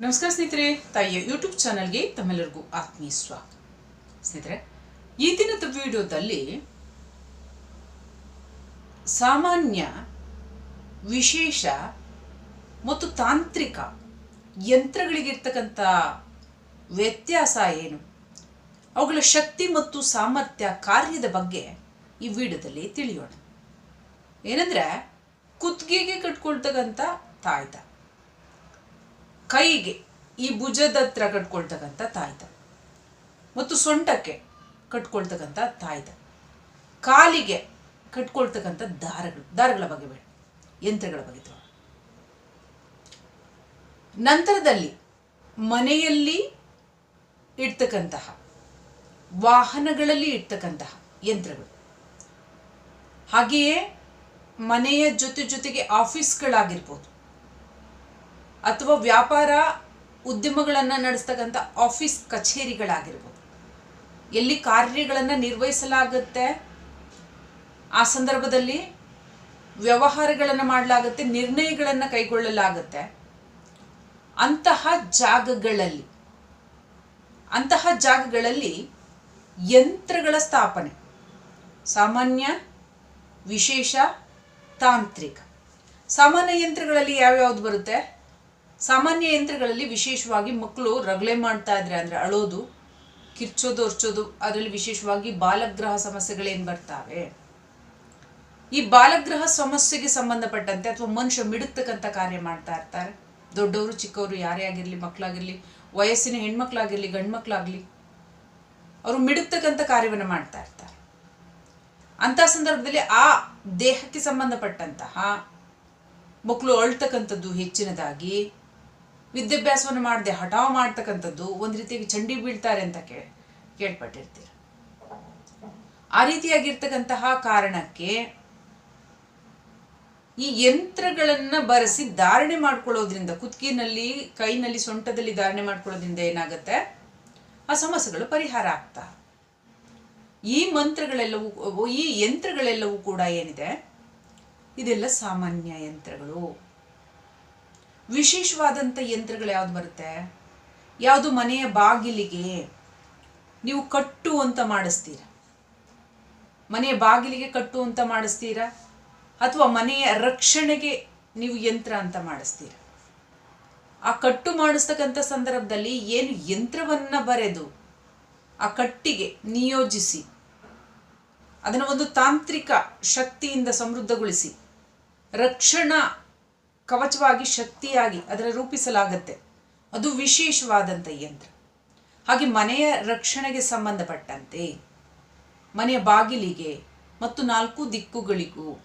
ನಮಸ್ಕಾರ ಸ್ನೇಹಿತರೆ, ತಾಯಿಯ ಯೂಟ್ಯೂಬ್ ಚಾನಲ್ಗೆ ತಮ್ಮೆಲ್ಲರಿಗೂ ಆತ್ಮೀಯ ಸ್ವಾಗತ. ಸ್ನೇಹಿತರೆ, ಈ ದಿನದ ವಿಡಿಯೋದಲ್ಲಿ ಸಾಮಾನ್ಯ, ವಿಶೇಷ ಮತ್ತು ತಾಂತ್ರಿಕ ಯಂತ್ರಗಳಿಗಿರ್ತಕ್ಕಂಥ ವ್ಯತ್ಯಾಸ ಏನು? ಅವುಗಳ ಶಕ್ತಿ ಮತ್ತು ಸಾಮರ್ಥ್ಯ ಕಾರ್ಯದ ಬಗ್ಗೆ ಈ ವಿಡಿಯೋದಲ್ಲಿ ತಿಳಿಯೋಣ. ಏನಂದ್ರೆ, ಕುತ್ತಿಗೆಗೆ ಕಟ್ಕೊಳ್ತಕ್ಕಂಥ ತಾಯ್ತ. ಕೈಗೆ ಈ ಭುಜದ ಹತ್ರ ಕಟ್ಕೊಳ್ತಕ್ಕಂಥ ತಾಯ್ತ. ಮತ್ತು ಸೊಂಟಕ್ಕೆ ಕಟ್ಕೊಳ್ತಕ್ಕಂಥ ತಾಯ್ತ. ಕಾಲಿಗೆ ಕಟ್ಕೊಳ್ತಕ್ಕಂಥ ದಾರಗಳು, ದಾರಗಳ ಬಗ್ಗೆ ಬೇಡ, ಯಂತ್ರಗಳ ಬಗ್ಗೆ ತೋ ನಂತರದಲ್ಲಿ ಮನೆಯಲ್ಲಿ ಇಡ್ತಕ್ಕಂತಹ, ವಾಹನಗಳಲ್ಲಿ ಇಡ್ತಕ್ಕಂತಹ ಯಂತ್ರಗಳು. ಹಾಗೆಯೇ ಮನೆಯ ಜೊತೆ ಜೊತೆಗೆ ಆಫೀಸ್ಗಳಾಗಿರ್ಬೋದು ಅಥವಾ ವ್ಯಾಪಾರ ಉದ್ಯಮಗಳನ್ನು ನಡೆಸ್ತಕ್ಕಂಥ ಆಫೀಸ್ ಕಚೇರಿಗಳಾಗಿರ್ಬೋದು. ಎಲ್ಲಿ ಕಾರ್ಯಗಳನ್ನು ನಿರ್ವಹಿಸಲಾಗುತ್ತೆ, ಆ ಸಂದರ್ಭದಲ್ಲಿ ವ್ಯವಹಾರಗಳನ್ನು ಮಾಡಲಾಗುತ್ತೆ, ನಿರ್ಣಯಗಳನ್ನು ಕೈಗೊಳ್ಳಲಾಗುತ್ತೆ. ಅಂತಹ ಜಾಗಗಳಲ್ಲಿ ಅಂತಹ ಜಾಗಗಳಲ್ಲಿ ಯಂತ್ರಗಳ ಸ್ಥಾಪನೆ, ಸಾಮಾನ್ಯ, ವಿಶೇಷ, ತಾಂತ್ರಿಕ. ಸಾಮಾನ್ಯ ಯಂತ್ರಗಳಲ್ಲಿ ಯಾವ್ಯಾವ್ದು ಬರುತ್ತೆ? ಸಾಮಾನ್ಯ ಯಂತ್ರಗಳಲ್ಲಿ ವಿಶೇಷವಾಗಿ ಮಕ್ಕಳು ರಗಳೆ ಮಾಡ್ತಾ ಇದ್ರೆ ಅಂದರೆ ಅಳೋದು, ಕಿರ್ಚೋದು ಅರ್ಚೋದು ಅದರಲ್ಲಿ ವಿಶೇಷವಾಗಿ ಬಾಲಗ್ರಹ ಸಮಸ್ಯೆಗಳೇನು ಬರ್ತಾವೆ? ಈ ಬಾಲಗ್ರಹ ಸಮಸ್ಯೆಗೆ ಸಂಬಂಧಪಟ್ಟಂತೆ ಅಥವಾ ಮನುಷ್ಯ ಮಿಡುಕ್ತಕ್ಕಂಥ ಕಾರ್ಯ ಮಾಡ್ತಾ ಇರ್ತಾರೆ. ದೊಡ್ಡವರು, ಚಿಕ್ಕವರು, ಯಾರೇ ಆಗಿರಲಿ, ಮಕ್ಕಳಾಗಿರಲಿ, ವಯಸ್ಸಿನ ಹೆಣ್ಮಕ್ಳಾಗಿರಲಿ, ಗಂಡ್ಮಕ್ಳಾಗಲಿ, ಅವರು ಮಿಡುಕ್ತಕ್ಕಂಥ ಕಾರ್ಯವನ್ನು ಮಾಡ್ತಾ ಇರ್ತಾರೆ. ಅಂಥ ಸಂದರ್ಭದಲ್ಲಿ ಆ ದೇಹಕ್ಕೆ ಸಂಬಂಧಪಟ್ಟಂತಹ ಮಕ್ಕಳು ಅಳ್ತಕ್ಕಂಥದ್ದು ಹೆಚ್ಚಿನದಾಗಿ ವಿದ್ಯಾಭ್ಯಾಸವನ್ನು ಮಾಡದೆ ಹಠಾವ್ ಮಾಡ್ತಕ್ಕಂಥದ್ದು ಒಂದು ರೀತಿಯಾಗಿ ಚಂಡಿ ಬೀಳ್ತಾರೆ ಅಂತ ಕೇ ಕೇಳ್ಪಟ್ಟಿರ್ತೀರ. ಆ ರೀತಿಯಾಗಿರ್ತಕ್ಕಂತಹ ಕಾರಣಕ್ಕೆ ಈ ಯಂತ್ರಗಳನ್ನ ಬರೆಸಿ ಧಾರಣೆ ಮಾಡ್ಕೊಳ್ಳೋದ್ರಿಂದ, ಕುತ್ತಿಗೆನಲ್ಲಿ, ಕೈನಲ್ಲಿ, ಸೊಂಟದಲ್ಲಿ ಧಾರಣೆ ಮಾಡ್ಕೊಳ್ಳೋದ್ರಿಂದ ಏನಾಗುತ್ತೆ? ಆ ಸಮಸ್ಯೆಗಳು ಪರಿಹಾರ ಆಗ್ತಾ. ಈ ಮಂತ್ರಗಳೆಲ್ಲವೂ, ಈ ಯಂತ್ರಗಳೆಲ್ಲವೂ ಕೂಡ ಏನಿದೆ? ಇದೆಲ್ಲ ಸಾಮಾನ್ಯ ಯಂತ್ರಗಳು. ವಿಶೇಷವಾದಂಥ ಯಂತ್ರಗಳು ಯಾವ್ದು ಬರುತ್ತೆ? ಯಾವುದು ಮನೆಯ ಬಾಗಿಲಿಗೆ ನೀವು ಕಟ್ಟು ಅಂತ ಮಾಡಿಸ್ತೀರ? ಮನೆಯ ಬಾಗಿಲಿಗೆ ಕಟ್ಟು ಅಂತ ಮಾಡಿಸ್ತೀರಾ? ಅಥವಾ ಮನೆಯ ರಕ್ಷಣೆಗೆ ನೀವು ಯಂತ್ರ ಅಂತ ಮಾಡಿಸ್ತೀರ? ಆ ಕಟ್ಟು ಮಾಡಿಸ್ತಕ್ಕಂಥ ಸಂದರ್ಭದಲ್ಲಿ ಏನು ಯಂತ್ರವನ್ನ ಬರೆದು ಆ ಕಟ್ಟಿಗೆ ನಿಯೋಜಿಸಿ, ಅದನ್ನು ಒಂದು ತಾಂತ್ರಿಕ ಶಕ್ತಿಯಿಂದ ಸಮೃದ್ಧಗೊಳಿಸಿ, ರಕ್ಷಣಾ ಕವಚವಾಗಿ ಶಕ್ತಿಯಾಗಿ ಅದರ ರೂಪಿಸಲಾಗತ್ತೆ. ಅದು ವಿಶೇಷವಾದಂಥ ಯಂತ್ರ. ಹಾಗೆ ಮನೆಯ ರಕ್ಷಣೆಗೆ ಸಂಬಂಧಪಟ್ಟಂತೆ ಮನೆಯ ಬಾಗಿಲಿಗೆ ಮತ್ತು ನಾಲ್ಕು ದಿಕ್ಕುಗಳಿಗೂ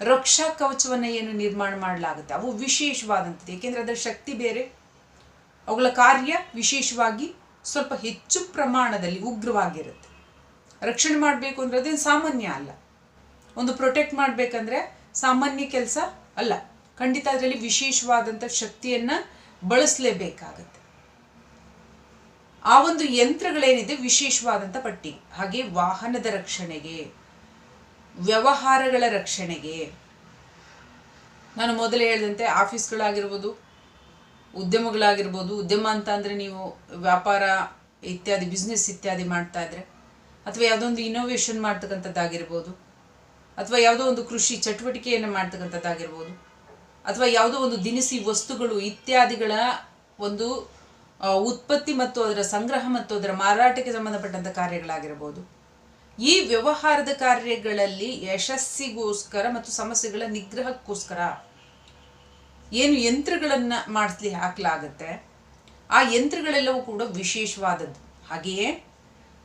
ರಕ್ಷಾ ಕವಚವನ್ನು ಏನು ನಿರ್ಮಾಣ ಮಾಡಲಾಗುತ್ತೆ. ಅವು ವಿಶೇಷವಾದಂಥದ್ದು. ಏಕೆಂದರೆ ಅದರ ಶಕ್ತಿ ಬೇರೆ. ಅವುಗಳ ಕಾರ್ಯ ವಿಶೇಷವಾಗಿ ಸ್ವಲ್ಪ ಹೆಚ್ಚು ಪ್ರಮಾಣದಲ್ಲಿ ಉಗ್ರವಾಗಿರುತ್ತೆ. ರಕ್ಷಣೆ ಮಾಡಬೇಕು ಅಂದರೆ ಅದೇನು ಸಾಮಾನ್ಯ ಅಲ್ಲ. ಒಂದು ಪ್ರೊಟೆಕ್ಟ್ ಮಾಡಬೇಕಂದ್ರೆ ಸಾಮಾನ್ಯ ಕೆಲಸ ಅಲ್ಲ. ಖಂಡಿತ ಅದರಲ್ಲಿ ವಿಶೇಷವಾದಂಥ ಶಕ್ತಿಯನ್ನು ಬಳಸಲೇಬೇಕಾಗತ್ತೆ. ಆ ಒಂದು ಯಂತ್ರಗಳೇನಿದೆ ವಿಶೇಷವಾದಂಥ ಪಟ್ಟಿ. ಹಾಗೆ ವಾಹನದ ರಕ್ಷಣೆಗೆ, ವ್ಯವಹಾರಗಳ ರಕ್ಷಣೆಗೆ. ನಾನು ಮೊದಲೇ ಹೇಳಿದಂತೆ ಆಫೀಸ್ಗಳಾಗಿರ್ಬೋದು, ಉದ್ಯಮಗಳಾಗಿರ್ಬೋದು, ಉದ್ಯಮ ಅಂತ ಅಂದರೆ ನೀವು ವ್ಯಾಪಾರ ಇತ್ಯಾದಿ ಬಿಸ್ನೆಸ್ ಇತ್ಯಾದಿ ಮಾಡ್ತಾ ಇದ್ರೆ, ಅಥವಾ ಯಾವುದೋ ಒಂದು ಇನೋವೇಷನ್ ಮಾಡ್ತಕ್ಕಂಥದ್ದಾಗಿರ್ಬೋದು, ಅಥವಾ ಯಾವುದೋ ಒಂದು ಕೃಷಿ ಚಟುವಟಿಕೆಯನ್ನು ಮಾಡ್ತಕ್ಕಂಥದ್ದಾಗಿರ್ಬೋದು ಅಥವಾ ಯಾವುದೋ ಒಂದು ದಿನಸಿ ವಸ್ತುಗಳು ಇತ್ಯಾದಿಗಳ ಒಂದು ಉತ್ಪತ್ತಿ ಮತ್ತು ಅದರ ಸಂಗ್ರಹ ಮತ್ತು ಅದರ ಮಾರಾಟಕ್ಕೆ ಸಂಬಂಧಪಟ್ಟಂಥ ಕಾರ್ಯಗಳಾಗಿರ್ಬೋದು. ಈ ವ್ಯವಹಾರದ ಕಾರ್ಯಗಳಲ್ಲಿ ಯಶಸ್ಸಿಗೋಸ್ಕರ ಮತ್ತು ಸಮಸ್ಯೆಗಳ ನಿಗ್ರಹಕ್ಕೋಸ್ಕರ ಏನು ಯಂತ್ರಗಳನ್ನು ಮಾಡಿಸ್ಲಿ ಹಾಕಲಾಗತ್ತೆ, ಆ ಯಂತ್ರಗಳೆಲ್ಲವೂ ಕೂಡ ವಿಶೇಷವಾದದ್ದು. ಹಾಗೆಯೇ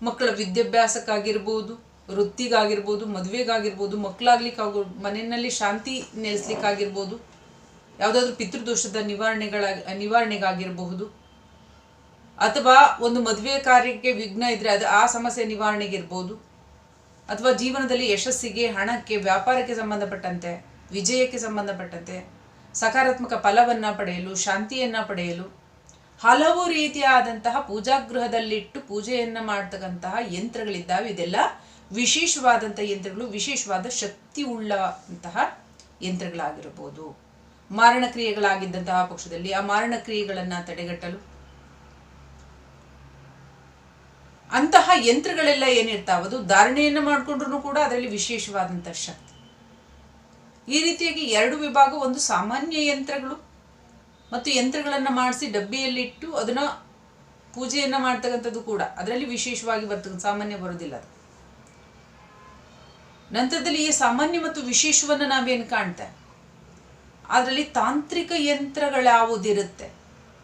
ಮಕ್ಕಳ ವಿದ್ಯಾಭ್ಯಾಸಕ್ಕಾಗಿರ್ಬೋದು, ವೃತ್ತಿಗಾಗಿರ್ಬೋದು, ಮದುವೆಗಾಗಿರ್ಬೋದು ಮಕ್ಕಳಾಗ್ಲಿಕ್ಕಾಗ ಮನೆಯಲ್ಲಿ ಶಾಂತಿ ನೆಲೆಸ್ಲಿಕ್ಕಾಗಿರ್ಬೋದು ಯಾವುದಾದ್ರೂ ಪಿತೃದೋಷದ ನಿವಾರಣೆಗಳ, ನಿವಾರಣೆಗಾಗಿರಬಹುದು. ಅಥವಾ ಒಂದು ಮದುವೆ ಕಾರ್ಯಕ್ಕೆ ವಿಘ್ನ ಇದ್ರೆ ಅದು ಆ ಸಮಸ್ಯೆ ನಿವಾರಣೆಗಿರ್ಬೋದು. ಅಥವಾ ಜೀವನದಲ್ಲಿ ಯಶಸ್ಸಿಗೆ, ಹಣಕ್ಕೆ, ವ್ಯಾಪಾರಕ್ಕೆ ಸಂಬಂಧಪಟ್ಟಂತೆ, ವಿಜಯಕ್ಕೆ ಸಂಬಂಧಪಟ್ಟಂತೆ, ಸಕಾರಾತ್ಮಕ ಫಲವನ್ನು ಪಡೆಯಲು, ಶಾಂತಿಯನ್ನು ಪಡೆಯಲು, ಹಲವು ರೀತಿಯಾದಂತಹ ಪೂಜಾಗೃಹದಲ್ಲಿಟ್ಟು ಪೂಜೆಯನ್ನು ಮಾಡ್ತಕ್ಕಂತಹ ಯಂತ್ರಗಳಿದ್ದಾವೆ. ಇದೆಲ್ಲ ವಿಶೇಷವಾದಂಥ ಯಂತ್ರಗಳು, ವಿಶೇಷವಾದ ಶಕ್ತಿ ಉಳ್ಳಂತಹ ಯಂತ್ರಗಳಾಗಿರ್ಬೋದು. ಮಾರಣ ಕ್ರಿಯೆಗಳಾಗಿದ್ದಂತಹ ಪಕ್ಷದಲ್ಲಿ ಆ ಮಾರಣ ಕ್ರಿಯೆಗಳನ್ನ ತಡೆಗಟ್ಟಲು? ಅಂತಹ ಯಂತ್ರಗಳೆಲ್ಲ ಏನಿರ್ತಾವ? ಅದು ಧಾರಣೆಯನ್ನು ಮಾಡಿಕೊಂಡ್ರು ಕೂಡ ಅದರಲ್ಲಿ ವಿಶೇಷವಾದಂತಹ ಶಕ್ತಿ. ಈ ರೀತಿಯಾಗಿ ಎರಡು ವಿಭಾಗ, ಒಂದು ಸಾಮಾನ್ಯ ಯಂತ್ರಗಳು ಮತ್ತು ಯಂತ್ರಗಳನ್ನು ಮಾಡಿಸಿ ಡಬ್ಬಿಯಲ್ಲಿಟ್ಟು ಅದನ್ನ ಪೂಜೆಯನ್ನ ಮಾಡ್ತಕ್ಕಂಥದ್ದು ಕೂಡ ಅದರಲ್ಲಿ ವಿಶೇಷವಾಗಿ ಬರ್ತ ಸಾಮಾನ್ಯ ಬರೋದಿಲ್ಲ ನಂತರದಲ್ಲಿ ಈ ಸಾಮಾನ್ಯ ಮತ್ತು ವಿಶೇಷವನ್ನು ನಾವೇನು ಕಾಣ್ತೇವೆ? ಅದರಲ್ಲಿ ತಾಂತ್ರಿಕ ಯಂತ್ರಗಳ್ಯಾವುದಿರುತ್ತೆ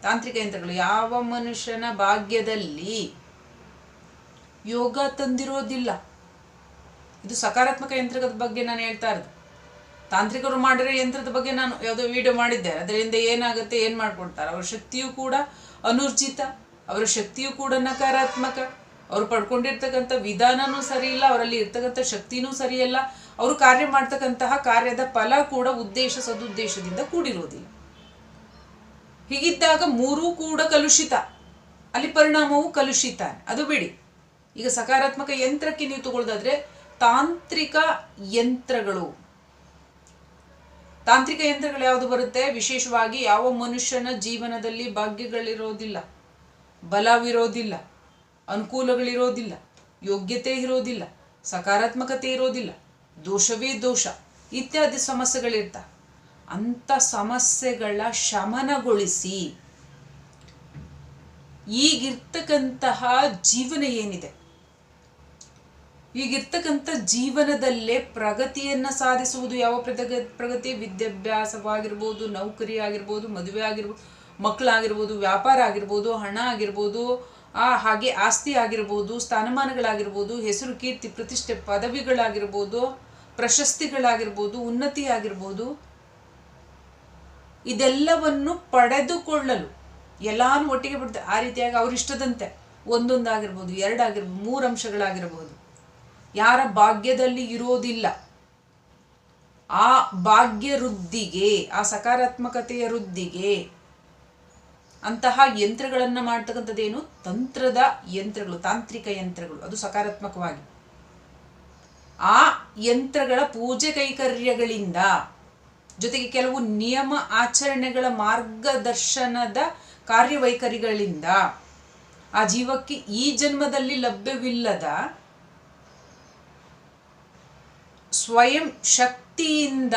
ತಾಂತ್ರಿಕ ಯಂತ್ರಗಳು ಯಾವ ಮನುಷ್ಯನ ಭಾಗ್ಯದಲ್ಲಿ ಯೋಗ ತಂದಿರೋದಿಲ್ಲ? ಇದು ಸಕಾರಾತ್ಮಕ ಯಂತ್ರದ ಬಗ್ಗೆ ನಾನು ಹೇಳ್ತಾ ಇರೋದು. ತಾಂತ್ರಿಕರು ಮಾಡಿರೋ ಯಂತ್ರದ ಬಗ್ಗೆ ನಾನು ಯಾವುದೋ ವಿಡಿಯೋ ಮಾಡಿದ್ದೆ. ಅದರಿಂದ ಏನಾಗುತ್ತೆ, ಏನು ಮಾಡ್ಕೊಡ್ತಾರೆ? ಅವರ ಶಕ್ತಿಯು ಕೂಡ ಅನುರ್ಜಿತ. ಅವರ ಶಕ್ತಿಯು ಕೂಡ ನಕಾರಾತ್ಮಕ. ಅವರು ಪಡ್ಕೊಂಡಿರ್ತಕ್ಕಂಥ ವಿಧಾನನೂ ಸರಿ ಅವರಲ್ಲಿ ಇರ್ತಕ್ಕಂಥ ಶಕ್ತಿನೂ ಸರಿಯಲ್ಲ ಅವರು ಕಾರ್ಯ ಮಾಡ್ತಕ್ಕಂತಹ ಕಾರ್ಯದ ಫಲ ಕೂಡ ಉದ್ದೇಶ ಸದುದ್ದೇಶದಿಂದ ಕೂಡಿರೋದಿಲ್ಲ. ಹೀಗಿದ್ದಾಗ ಮೂರೂ ಕೂಡ ಕಲುಷಿತ. ಅಲ್ಲಿ ಪರಿಣಾಮವು ಕಲುಷಿತ ಅದು ಬಿಡಿ. ಈಗ ಸಕಾರಾತ್ಮಕ ಯಂತ್ರಕ್ಕೆ ನೀವು ತಗೊಳ್ಳೋದಾದ್ರೆ ತಾಂತ್ರಿಕ ಯಂತ್ರಗಳು. ತಾಂತ್ರಿಕ ಯಂತ್ರಗಳು ಯಾವುದು ಬರುತ್ತೆ? ವಿಶೇಷವಾಗಿ ಯಾವ ಮನುಷ್ಯನ ಜೀವನದಲ್ಲಿ ಭಾಗ್ಯಗಳಿರೋದಿಲ್ಲ, ಬಲವಿರೋದಿಲ್ಲ. ಅನುಕೂಲಗಳಿರೋದಿಲ್ಲ, ಯೋಗ್ಯತೆ ಇರೋದಿಲ್ಲ, ಸಕಾರಾತ್ಮಕತೆ ಇರೋದಿಲ್ಲ, ದೋಷವೇ ದೋಷ, ಇತ್ಯಾದಿ ಸಮಸ್ಯೆಗಳಿರ್ತಾವೆ. ಅಂಥ ಸಮಸ್ಯೆಗಳ ಶಮನಗೊಳಿಸಿ ಈಗಿರ್ತಕ್ಕಂತಹ ಜೀವನ ಏನಿದೆ? ಈಗಿರ್ತಕ್ಕಂಥ ಜೀವನದಲ್ಲೇ ಪ್ರಗತಿಯನ್ನು ಸಾಧಿಸುವುದು ಯಾವ ಪ್ರಗತಿ ಪ್ರಗತಿ? ವಿದ್ಯಾಭ್ಯಾಸವಾಗಿರ್ಬೋದು, ನೌಕರಿ ಆಗಿರ್ಬೋದು, ಮದುವೆ ಆಗಿರ್ಬೋದು ಮಕ್ಕಳಾಗಿರ್ಬೋದು ವ್ಯಾಪಾರ ಆಗಿರ್ಬೋದು, ಹಣ ಆಗಿರ್ಬೋದು ಆ ಹಾಗೆ ಆಸ್ತಿ ಆಗಿರ್ಬೋದು, ಸ್ಥಾನಮಾನಗಳಾಗಿರ್ಬೋದು, ಹೆಸರು, ಕೀರ್ತಿ, ಪ್ರತಿಷ್ಠೆ, ಪದವಿಗಳಾಗಿರ್ಬೋದು, ಪ್ರಶಸ್ತಿಗಳಾಗಿರ್ಬೋದು, ಉನ್ನತಿ ಆಗಿರ್ಬೋದು, ಇದೆಲ್ಲವನ್ನು ಪಡೆದುಕೊಳ್ಳಲು ಎಲ್ಲಾನು ಒಟ್ಟಿಗೆ ಬಿಡ್ತಾರೆ ಆ ರೀತಿಯಾಗಿ ಅವರಿಷ್ಟದಂತೆ ಒಂದೊಂದಾಗಿರ್ಬೋದು, ಎರಡಾಗಿರ್ಬೋದು ಮೂರು ಅಂಶಗಳಾಗಿರ್ಬೋದು ಯಾರ ಭಾಗ್ಯದಲ್ಲಿ ಇರೋದಿಲ್ಲ. ಆ ಭಾಗ್ಯ ವೃದ್ಧಿಗೆ ಆ ಸಕಾರಾತ್ಮಕತೆಯ ವೃದ್ಧಿಗೆ ಅಂತಹ ಯಂತ್ರಗಳನ್ನು ಮಾಡ್ತಕ್ಕಂಥದ್ದೇನು? ತಂತ್ರದ ಯಂತ್ರಗಳು, ತಾಂತ್ರಿಕ ಯಂತ್ರಗಳು. ಅದು ಸಕಾರಾತ್ಮಕವಾಗಿ. ಆ ಯಂತ್ರಗಳ ಪೂಜೆ ಕೈಕರ್ಯಗಳಿಂದ ಜೊತೆಗೆ ಕೆಲವು ನಿಯಮ ಆಚರಣೆಗಳ ಮಾರ್ಗದರ್ಶನದ ಕಾರ್ಯವೈಖರಿಗಳಿಂದ ಆ ಜೀವಕ್ಕೆ ಈ ಜನ್ಮದಲ್ಲಿ ಲಭ್ಯವಿಲ್ಲದ ಸ್ವಯಂ ಶಕ್ತಿಯಿಂದ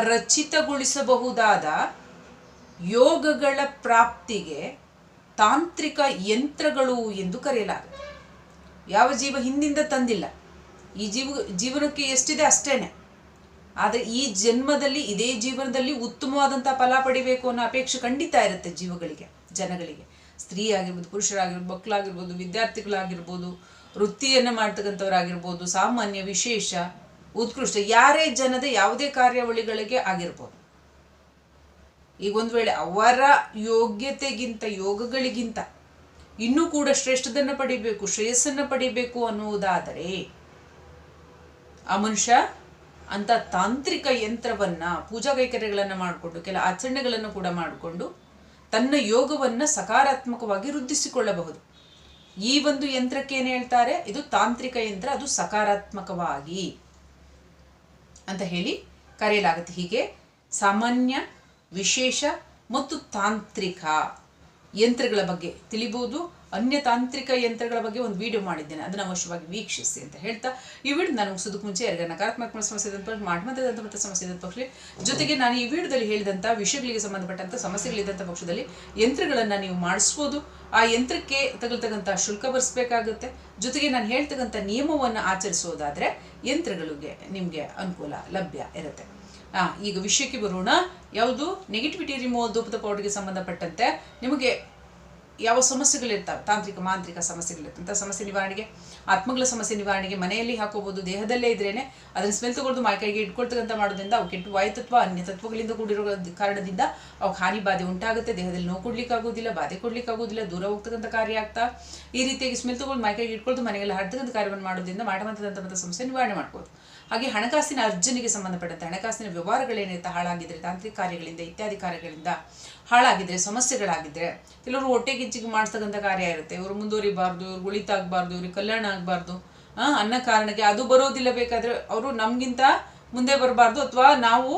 ರಚಿತಗೊಳಿಸಬಹುದಾದ ಯೋಗಗಳ ಪ್ರಾಪ್ತಿಗೆ ತಾಂತ್ರಿಕ ಯಂತ್ರಗಳು ಎಂದು ಕರೆಯಲಾಗುತ್ತೆ ಯಾವ ಜೀವ ಹಿಂದಿಂದ ತಂದಿಲ್ಲ. ಈ ಜೀವ, ಜೀವನಕ್ಕೆ ಎಷ್ಟಿದೆ ಅಷ್ಟೇನೆ. ಆದರೆ ಈ ಜನ್ಮದಲ್ಲಿ, ಇದೇ ಜೀವನದಲ್ಲಿ ಉತ್ತಮವಾದಂಥ ಫಲ ಪಡಿಬೇಕು ಅನ್ನೋ ಅಪೇಕ್ಷೆ ಖಂಡಿತ ಇರುತ್ತೆ ಜೀವಗಳಿಗೆ, ಜನಗಳಿಗೆ. ಸ್ತ್ರೀ ಆಗಿರ್ಬೋದು, ಪುರುಷರಾಗಿರ್ಬೋದು, ಮಕ್ಕಳಾಗಿರ್ಬೋದು, ವಿದ್ಯಾರ್ಥಿಗಳಾಗಿರ್ಬೋದು, ವೃತ್ತಿಯನ್ನು ಮಾಡ್ತಕ್ಕಂಥವ್ರಾಗಿರ್ಬೋದು, ಸಾಮಾನ್ಯ, ವಿಶೇಷ, ಉತ್ಕೃಷ್ಟ, ಯಾರೇ ಜನದ ಯಾವುದೇ ಕಾರ್ಯಾವಳಿಗಳಿಗೆ ಆಗಿರ್ಬೋದು. ಈಗ ಒಂದು ವೇಳೆ ಅವರ ಯೋಗ್ಯತೆಗಿಂತ, ಯೋಗಗಳಿಗಿಂತ ಇನ್ನೂ ಕೂಡ ಶ್ರೇಷ್ಠದನ್ನು ಪಡಿಬೇಕು, ಶ್ರೇಯಸ್ಸನ್ನು ಪಡಿಬೇಕು ಅನ್ನುವುದಾದರೆ ಆ ಮನುಷ್ಯ ಅಂತ ತಾಂತ್ರಿಕ ಯಂತ್ರವನ್ನ, ಪೂಜಾ ಕೈಕರ್ಯಗಳನ್ನು ಮಾಡಿಕೊಂಡು, ಕೆಲ ಆಚರಣೆಗಳನ್ನು ಕೂಡ ಮಾಡಿಕೊಂಡು ತನ್ನ ಯೋಗವನ್ನು ಸಕಾರಾತ್ಮಕವಾಗಿ ವೃದ್ಧಿಸಿಕೊಳ್ಳಬಹುದು. ಈ ಒಂದು ಯಂತ್ರಕ್ಕೆ ಏನು ಹೇಳ್ತಾರೆ? ಇದು ತಾಂತ್ರಿಕ ಯಂತ್ರ, ಅದು ಸಕಾರಾತ್ಮಕವಾಗಿ ಅಂತ ಹೇಳಿ ಕರೆಯಲಾಗುತ್ತೆ. ಹೀಗೆ ಸಾಮಾನ್ಯ ವಿಶೇಷ ಮತ್ತು ತಾಂತ್ರಿಕ ಯಂತ್ರಗಳ ಬಗ್ಗೆ ತಿಳಿಬಹುದು ಅನ್ಯ ತಾಂತ್ರಿಕ ಯಂತ್ರಗಳ ಬಗ್ಗೆ ಒಂದು ವಿಡಿಯೋ ಮಾಡಿದ್ದೇನೆ. ಅದನ್ನು ಅವಶ್ಯವಾಗಿ ವೀಕ್ಷಿಸಿ ಅಂತ ಹೇಳ್ತಾ ಈ ವಿಡಿಯೋ ನಾನು ಮುಗಿಸೋದಕ್ಕೆ ಮುಂಚೆ ಎರಡು ನಕಾರಾತ್ಮಕ ಸಮಸ್ಯೆ ಮತ್ತು ಸಮಸ್ಯೆ ಇದ್ದಂಥ ಪಕ್ಷ. ಜೊತೆಗೆ ನಾನು ಈ ವಿಡಿಯೋದಲ್ಲಿ ಹೇಳಿದಂಥ ವಿಷಯಗಳಿಗೆ ಸಂಬಂಧಪಟ್ಟಂಥ ಸಮಸ್ಯೆಗಳಿದ್ದಂಥ ಪಕ್ಷದಲ್ಲಿ ಯಂತ್ರಗಳನ್ನು ನೀವು ಮಾಡಿಸ್ಬೋದು. ಆ ಯಂತ್ರಕ್ಕೆ ತಗಲ್ತಕ್ಕಂಥ ಶುಲ್ಕ ಭರಿಸಬೇಕಾಗುತ್ತೆ ಜೊತೆಗೆ ನಾನು ಹೇಳ್ತಕ್ಕಂಥ ನಿಯಮವನ್ನು ಆಚರಿಸೋದಾದರೆ ಯಂತ್ರಗಳಿಗೆ ನಿಮಗೆ ಅನುಕೂಲ ಲಭ್ಯ ಇರುತ್ತೆ. ಈಗ ವಿಷಯಕ್ಕೆ ಬರೋಣ. ಯಾವುದು? ನೆಗೆಟಿವಿಟಿ ರಿಮೂವಲ್ ಧೂಪದ ಪೌಡರ್ಗೆ ಸಂಬಂಧಪಟ್ಟಂತೆ ನಿಮಗೆ ಯಾವ ಸಮಸ್ಯೆಗಳಿರ್ತಾವೆ? ತಾಂತ್ರಿಕ, ಮಾಂತ್ರಿಕ ಸಮಸ್ಯೆಗಳಿರ್ತಂಥ ಸಮಸ್ಯೆ ನಿವಾರಣೆಗೆ, ಆತ್ಮಗಳ ಸಮಸ್ಯೆ ನಿವಾರಣೆಗೆ ಮನೆಯಲ್ಲಿ ಹಾಕೋಬಹುದು ದೇಹದಲ್ಲೇ ಇದ್ರೇನೆ ಅದನ್ನು ಸ್ಮೆಲ್ ತಗೊಳ್ದು ಮೈಕೈಗೆ ಇಟ್ಕೊಳ್ತಕ್ಕಂಥ ಮಾಡೋದ್ರಿಂದ ಅವು ಕೆಟ್ಟು ವಾಯುತತ್ವ ಅನ್ಯ ತತ್ವಗಳಿಂದ ಕೂಡಿರೋ ಕಾರಣದಿಂದ ಅವಕ್ಕೆ ಹಾನಿ ಬಾಧೆ ಉಂಟಾಗುತ್ತೆ. ದೇಹದಲ್ಲಿ ನೋವು ಕೊಡ್ಲಿಕ್ಕಾಗೋದಿಲ್ಲ ಬಾಧೆ ಕೊಡ್ಲಿಕ್ಕಾಗೋದಿಲ್ಲ ದೂರ ಹೋಗ್ತಕ್ಕಂಥ ಕಾರ್ಯ ಆಗ್ತಾ ಈ ರೀತಿಯಾಗಿ ಸ್ಮೆಲ್ ತಗೊಂಡು ಮೈಕೈಗೆ ಇಟ್ಕೊಳ್ದು ಮನೆಯಲ್ಲಿ ಹಡ್ತಕ್ಕಂಥ ಕಾರ್ಯವನ್ನು ಮಾಡೋದ್ರಿಂದ ಮಾಡುವಂಥದ್ದಂಥ ಸಮಸ್ಯೆ ನಿವಾರಣೆ ಮಾಡ್ಬೋದು. ಹಾಗೆ ಹಣಕಾಸಿನ ಅರ್ಜನೆಗೆ ಸಂಬಂಧಪಟ್ಟಂತೆ ಹಣಕಾಸಿನ ವ್ಯವಹಾರಗಳೇನಿರುತ್ತೆ, ಹಾಳಾಗಿದ್ರೆ ತಾಂತ್ರಿಕ ಕಾರ್ಯಗಳಿಂದ ಇತ್ಯಾದಿ ಕಾರ್ಯಗಳಿಂದ ಹಾಳಾಗಿದ್ರೆ, ಸಮಸ್ಯೆಗಳಾಗಿದ್ರೆ ಕೆಲವರು ಹೊಟ್ಟೆ ಗಿಜ್ಜಿಗೆ ಮಾಡಿಸ್ತಕ್ಕಂಥ ಕಾರ್ಯ ಇರುತ್ತೆ. ಇವರು ಮುಂದುವರಿಬಾರ್ದು, ಇವ್ರು ಉಳಿತಾಗಬಾರ್ದು, ಇವ್ರಿಗೆ ಕಲ್ಯಾಣ ಆಗಬಾರ್ದು ಅನ್ನೋ ಕಾರಣಕ್ಕೆ ಅದು ಬರೋದಿಲ್ಲ ಬೇಕಾದ್ರೆ ಅವರು ನಮಗಿಂತ ಮುಂದೆ ಬರಬಾರ್ದು ಅಥವಾ ನಾವು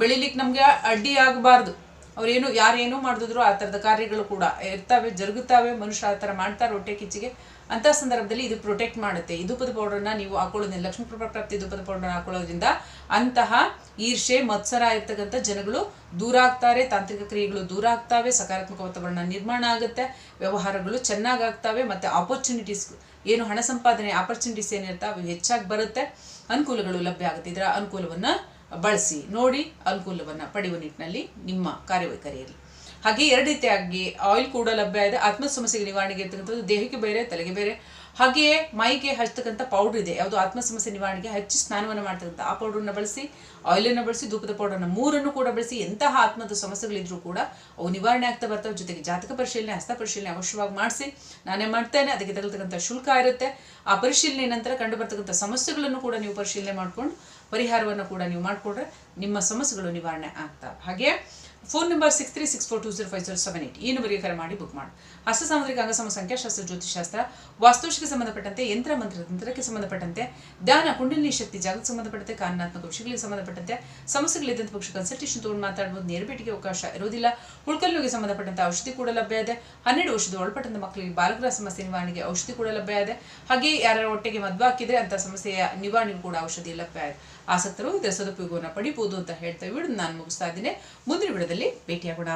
ಬೆಳಿಲಿಕ್ಕೆ ನಮಗೆ ಅಡ್ಡಿ ಆಗಬಾರ್ದು. ಅವ್ರೇನು, ಯಾರೇನು ಮಾಡಿದ್ರು ಆ ಥರದ ಕಾರ್ಯಗಳು ಕೂಡ ಇರ್ತಾವೆ, ಜರುಗುತ್ತವೆ, ಮನುಷ್ಯ ಆ ಥರ ಮಾಡ್ತಾರೆ ಹೊಟ್ಟೆ ಕಿಚ್ಚಿಗೆ ಅಂಥ ಸಂದರ್ಭದಲ್ಲಿ ಇದು ಪ್ರೊಟೆಕ್ಟ್ ಮಾಡುತ್ತೆ. ಈ ಧೂಪದ ಪೌಡರ್ನ ನೀವು ಹಾಕೊಳ್ಳೋದ್ರಿಂದ, ಲಕ್ಷ್ಮೀ ಪ್ರಾಪ್ತಿ ಧೂಪದ ಪೌಡರ್ನ ಹಾಕೊಳ್ಳೋದ್ರಿಂದ ಅಂತಹ ಈರ್ಷೆ ಮತ್ಸರ ಇರ್ತಕ್ಕಂಥ ಜನಗಳು ದೂರ ಆಗ್ತಾರೆ, ತಾಂತ್ರಿಕ ಕ್ರಿಯೆಗಳು ದೂರ ಆಗ್ತವೆ, ಸಕಾರಾತ್ಮಕ ವಾತಾವರಣ ನಿರ್ಮಾಣ ಆಗುತ್ತೆ, ವ್ಯವಹಾರಗಳು ಚೆನ್ನಾಗಿ ಆಗ್ತವೆ, ಮತ್ತು ಆಪರ್ಚುನಿಟೀಸ್ ಏನು ಹಣ ಸಂಪಾದನೆ ಆಪರ್ಚುನಿಟೀಸ್ ಏನಿರ್ತಾವೆ ಅವು ಹೆಚ್ಚಾಗಿ ಬರುತ್ತೆ, ಅನುಕೂಲಗಳು ಲಭ್ಯ ಆಗುತ್ತೆ. ಇದರ ಅನುಕೂಲವನ್ನು ಬಳಸಿ, ನೋಡಿ ಅನುಕೂಲವನ್ನು ಪಡೆಯುವ ನಿಟ್ಟಿನಲ್ಲಿ ನಿಮ್ಮ ಕಾರ್ಯವೈಖರಿಯಲ್ಲಿ. ಹಾಗೆ ಎರಡು ರೀತಿಯಾಗಿ ಆಯಿಲ್ ಕೂಡ ಲಭ್ಯ ಇದೆ. ಆತ್ಮ ಸಮಸ್ಯೆಗೆ ನಿವಾರಣೆಗೆ ಇರ್ತಕ್ಕಂಥದ್ದು ದೇಹಕ್ಕೆ ಬೇರೆ, ತಲೆಗೆ ಬೇರೆ. ಹಾಗೆಯೇ ಮೈಗೆ ಹಚ್ಚತಕ್ಕಂಥ ಪೌಡರ್ ಇದೆ. ಯಾವುದು ಆತ್ಮ ಸಮಸ್ಯೆ ನಿವಾರಣೆಗೆ ಹಚ್ಚಿ ಸ್ನಾನವನ್ನು ಮಾಡ್ತಕ್ಕಂಥ ಆ ಪೌಡ್ರನ್ನ ಬಳಸಿ ಆಯಿಲನ್ನು ಬಳಸಿ, ಧೂಪದ ಪೌಡರ್ನ ಮೂರನ್ನು ಕೂಡ ಬಳಸಿ, ಎಂತಹ ಆತ್ಮದ ಸಮಸ್ಯೆಗಳಿದ್ರೂ ಕೂಡ ಅವು ನಿವಾರಣೆ ಆಗ್ತಾ ಬರ್ತವೆ. ಜೊತೆಗೆ ಜಾತಕ ಪರಿಶೀಲನೆ, ಹಸ್ತ ಪರಿಶೀಲನೆ ಅವಶ್ಯವಾಗಿ ಮಾಡಿಸಿ. ನಾನೇ ಮಾಡ್ತೇನೆ. ಅದಕ್ಕೆ ತಗಲ್ತಕ್ಕಂಥ ಶುಲ್ಕ ಇರುತ್ತೆ. ಆ ಪರಿಶೀಲನೆ ನಂತರ ಕಂಡು ಬರ್ತಕ್ಕಂಥ ಸಮಸ್ಯೆಗಳನ್ನು ಕೂಡ ನೀವು ಪರಿಶೀಲನೆ ಮಾಡ್ಕೊಂಡು, ಪರಿಹಾರವನ್ನು ಕೂಡ ನೀವು ಮಾಡಿಕೊಂಡ್ರೆ ನಿಮ್ಮ ಸಮಸ್ಯೆಗಳು ನಿವಾರಣೆ ಆಗ್ತವೆ. ಹಾಗೆ phone number six three six four two zero five zero seven eight ಈ ನಂಬರಿಗೆ ಕರೆ ಮಾಡಿ ಬುಕ್ ಮಾಡಿ. ಹಸ್ತ ಸಾಮುದ್ರಿಕ ಅಂಗಸಮ ಸಂಖ್ಯಾಶಾಸ್ತ್ರ ಜ್ಯೋತಿಷಾಸ್ತ್ರ ವಾಸ್ತುಶಿಕ ಸಂಬಂಧಪಟ್ಟಂತೆ, ಯಂತ್ರ ಮಂತ್ರ ತಂತ್ರಕ್ಕೆ ಸಂಬಂಧಪಟ್ಟಂತೆ, ಧ್ಯಾನ ಕುಂಡಲಿನಿ ಶಕ್ತಿ ಜಾಗಕ್ಕೆ ಸಂಬಂಧಪಟ್ಟಂತೆ, ಕಾನೂನಾತ್ಮಕ ವಿಷಯಗಳಿಗೆ ಸಂಬಂಧಪಟ್ಟಂತೆ ಸಮಸ್ಯೆಗಳಿದ್ದಂಥ ಪಕ್ಷ ಕನ್ಸಲ್ಟೇಷನ್ ತಗೊಂಡು ಮಾತಾಡಬಹುದು ನೇರ ಭೇಟಿಗೆ ಅವಕಾಶ ಇರುವುದಿಲ್ಲ ಉಳ್ಕಲ್ಲಿಗೆ ಸಂಬಂಧಪಟ್ಟಂತೆ ಔಷಧಿ ಕೂಡ ಲಭ್ಯ ಇದೆ, ಹನ್ನೆರಡು ವರ್ಷದ ಒಳಪಟ್ಟಂತ ಮಕ್ಕಳಿಗೆ ಬಾಲಕರ ಸಮಸ್ಯೆ ನಿವಾರಣೆಗೆ ಔಷಧಿ ಕೂಡ ಲಭ್ಯ ಇದೆ ಹಾಗೆ ಯಾರ ಹೊಟ್ಟೆಗೆ ಮದ್ವೆ ಹಾಕಿದ್ರೆ ಅಂತ ಸಮಸ್ಯೆಯ ನಿವಾರಣೆಗೂ ಕೂಡ ಔಷಧಿ ಲಭ್ಯ ಇದೆ. ಆಸಕ್ತರು ಇದರ ಸದುಪಯೋಗವನ್ನು ಪಡಿಬಹುದು ಅಂತ ಹೇಳ್ತಾ ವಿಡಿಯೋ ನಾನು ಮುಗಿಸ್ತಾ ಇದ್ದೀನಿ. ಮುಂದಿನ ವಿಡಿಯೋದಲ್ಲಿ ಭೇಟಿಯಾಗೋಣ.